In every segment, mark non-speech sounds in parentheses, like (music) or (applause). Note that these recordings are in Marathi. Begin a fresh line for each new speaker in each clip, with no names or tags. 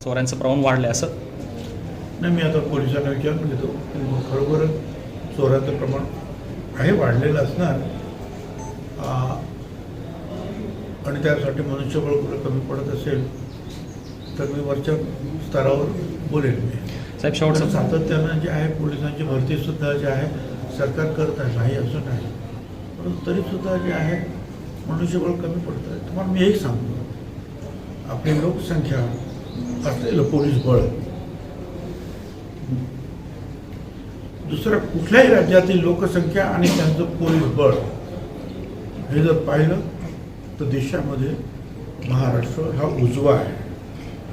चोऱ्यांचं प्रमाण वाढलं आहे असं?
नाही मी आता पोलिसांना विचारून घेतो की मग खरोखर चोराचं प्रमाण आहे वाढलेलं असणार. आणि त्यासाठी मनुष्यबळ कुठं कमी पडत असेल तर मी वरच्या स्तरावर बोलेल मी
साहेब शेवटचं
सातत्यानं जे आहे पोलिसांची भरतीसुद्धा जे आहे सरकार करत आहे नाही असं नाही. परंतु तरीसुद्धा जे आहे मनुष्यबळ कमी पडतं आहे. तुम्हाला मी एक सांगतो. आपली लोकसंख्या असलेलं पोलीस बळ. दुसऱ्या कुठल्याही राज्यातील लोकसंख्या आणि त्यांचं पोलीस बळ हे जर पाहिलं तर देशामध्ये महाराष्ट्र हा उजवा आहे.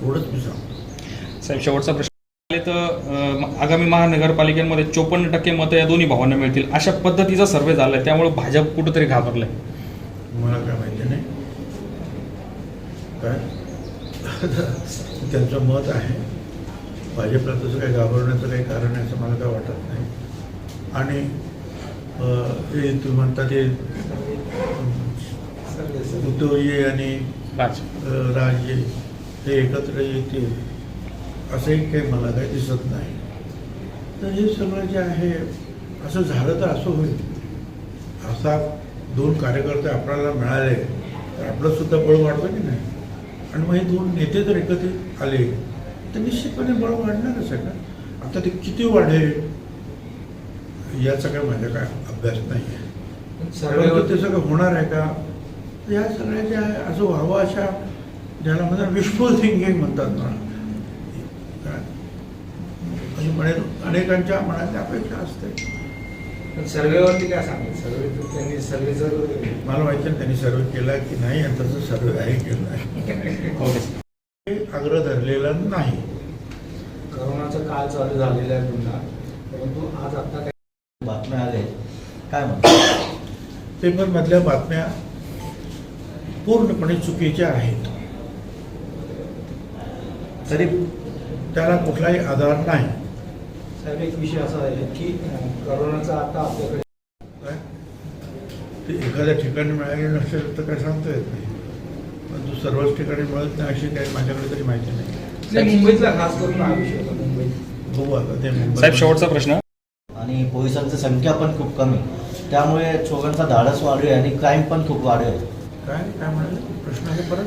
एवढंच मी सांगतो.
साहेब शेवटचा प्रश्न आले तर आगामी महानगरपालिकेमध्ये चोपन्न टक्के मतं या दोन्ही भावांना मिळतील. अशा पद्धतीचा सर्वे झालाय त्यामुळे भाजप कुठंतरी घाबरलंय.
मला काय माहिती नाही? काय? (laughs) त्यांचं मत आहे. भाजपला तसं काही घाबरण्याचं काही कारण आहे असं मला काय वाटत नाही. आणि हे तुम्ही म्हणता ते उद्धवजी आणि
राज
हे एकत्र येतील असंही काही मला काही दिसत नाही. तर हे सगळं जे आहे असं झालं तर असं होईल. असा दोन कार्यकर्ते आपल्याला मिळाले तर आपलं सुद्धा बळ वाढतं की नाही? आणि मग हे दोन नेते जर एकत्रित आले तर निश्चितपणे बळ वाढणारच आहे का आता ते किती वाढेल? याचा काय माझा काय अभ्यास नाही आहे ते सगळं होणार आहे का? या सगळ्या जे आहे असं व्हावं अशा ज्याला म्हणतात विशफुल थिंकिंग म्हणतात ना. काय? म्हणजे म्हणे अनेकांच्या मनात अपेक्षा असते.
सर्वेवरती काय सांगेल? सर्वे तर त्यांनी सर्वे जर
मला माहिती नाही त्यांनी सर्वे केला की नाही आणि तसं सर्वे आहे केलं आहे
ओके
हे आग्रह धरलेला नाही.
करोनाचा काळ चालू झालेला आहे पुन्हा. परंतु आज आता काय?
बातम्या आले काय म्हणतात?
पेपरमधल्या बातम्या पूर्णपणे चुकीच्या आहेत.
तरी
त्याला कुठलाही आधार नाही.
साहेब एक विषय असा आहे की करोनाचा आता आपल्याकडे
काय? ते एखाद्या ठिकाणी मिळाले नसेल तर काय सांगता येत नाही. परंतु सर्वच ठिकाणी मिळत नाही अशी काही माझ्याकडे तरी माहिती नाही.
मुंबईतला खास करून हा विषय होता मुंबईत.
बघू आता ते
साहेब शेवटचा प्रश्न.
आणि पोलिसांची संख्या पण खूप कमी. त्यामुळे चोरांचा धाडस वाढू आहे आणि क्राईम पण खूप वाढू आहे
काय? काय म्हणाले? प्रश्न आहे परत?